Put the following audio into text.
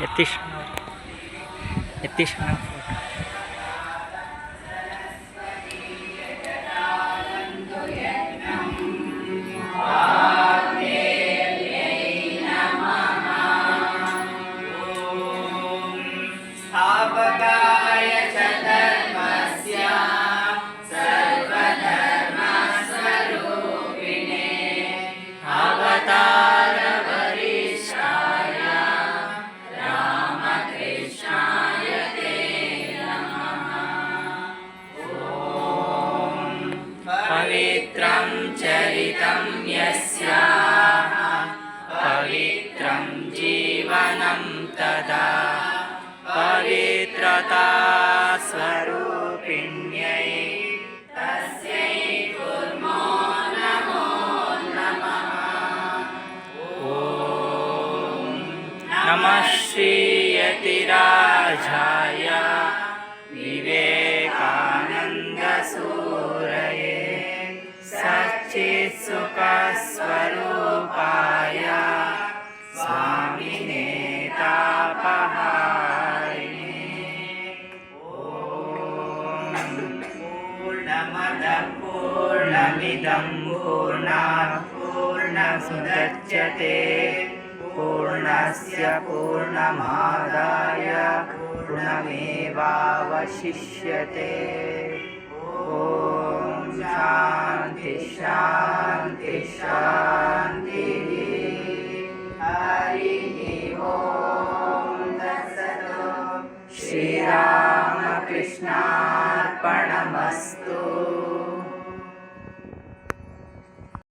Yatish. Yatish na. पवित्रं जीवनं तदा पवित्रता स्वरूपिण्यै तस्यै कुर्मो नमो नमः। ॐ नमः श्रीयतिराजाय सच्चित्सुखस्वरूपाय स्वामिने तापहारिणे ॐ पूर्णमदः पूर्णमिदं पूर्णात् पूर्णमुदच्यते पूर्णस्य पूर्णमादाय पूर्णमेवावशिष्यते शान्ति शान्ति हरिः ॐ तत्सत्। श्रीरामकृष्णार्पणमस्तु।